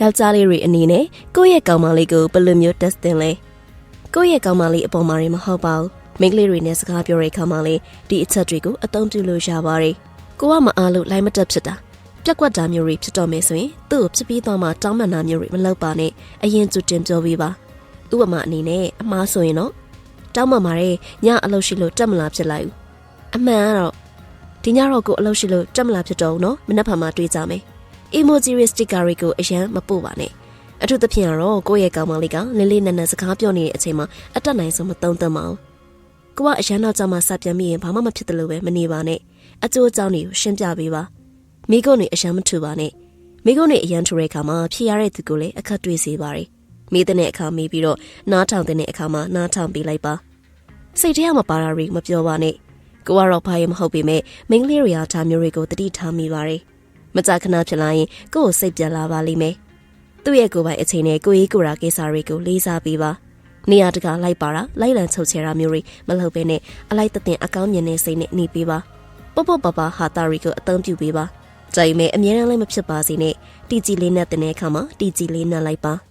ယောက်ျားလေးတွေအနေနဲ့ကိုယ့်ရဲ့ကောင်မလေးကိုဘယ်လိုမျိုးတက်တင်လဲကိုယ့်ရဲ့ကောင်မလေးအပေါ်မှာရင်မဟုတ်ပါဘူးမိန်းကလေးတွေနဲ့စကားပြောတဲ့အခါမှာလေဒီအချက်တွေကိုအသုံးပြုလို့ရပါတယ်ကိုကမအားလို့လိုက်မတက်ဖြစ်တာပြက်ကွက်တာမျိုးတွေဖြစ်တော့မယ်ဆိုရင်သူ့ကိုဖြစ်ပြီးတော့မှတောင်းပန်တာမျိုးတွေမလုပ်ပါနဲ့အရင်ကြိုတင်ပြောပေးပါဥပမာအနေနဲ့အမားဆိုရင်တော့တောင်းပန်ပါရဲညအလုပ်ရှိလို့တက်မလာဖြစ်လိုက်ဘူးအမှန်ကတော့ဒီညတော့ကိုအလုပ်ရှိလို့တက်မလာဖြစ်တော့ဘူးနော်မနှက်ဖန်မှာတွေးကြမယ် emoji တွေ sticker တွေကိုအရန်မပို့ပါနဲ့အထူးသဖြင့်ကတော့ကိုယ့်ရဲ့ကောင်မလေးကလေးလေးနက်နက်စကားပြောနေတဲ့အချိန်မှာအတက်နိုင်ဆုံးမသုံးသင့်ပါဘူးကိုကအရန်တော့ကြောင့်မှစပြန်မိရင်ဘာမှမဖြစ်တယ်လို့ပဲမနေပါနဲ့အကျိုးအကြောင်းတွေကိုရှင်းပြပေးပါမိကုန်းတွေအရန်မထူပါနဲ့မိကုန်းတွေအရန်ထူတဲ့အခါမှာဖြေရတဲ့သူကိုလည်းအခက်တွေ့စေပါတယ်မိတဲ့အခါမိပြီးတော့နားထောင်တဲ့အခါမှာနားထောင်ပေးလိုက်ပါစိတ်ထဲမှာပါတာတွေမပြောပါနဲ့ကိုကတော့ဘာရင်မဟုတ်ပေမဲ့မိန်းကလေးတွေအားဒါမျိုးတွေကိုတတိထားမိပါတယ် မကြာခဏဖြစ်လာရင်ကိုယ့်ကိုစိတ်ပြန်လာပါလိမ့်မယ်။သူ့ရဲ့ကိုယ်ပိုင်အချိန်နဲ့ကိုယ်ရေးကိုယ်ရာကိစ္စတွေကိုလေးစားပေးပါ။နေရာတကာလိုက်ပါတာလိုက်လံချုပ်ချယ်တာမျိုးတွေမလုပ်ဘဲနဲ့အလိုက်တတင်အကောင်းမြင်တဲ့စိတ်နဲ့နေပေးပါ။ပေါ့ပေါ့ပါပါဟာတာတွေကိုအသုံးပြုပေးပါ။ကြိုင်မဲ့အမြဲတမ်းလည်းမဖြစ်ပါစေနဲ့။တီကြည်လေးနဲ့တင်တဲ့အခါမှာတီကြည်လေးနဲ့လိုက်ပါ။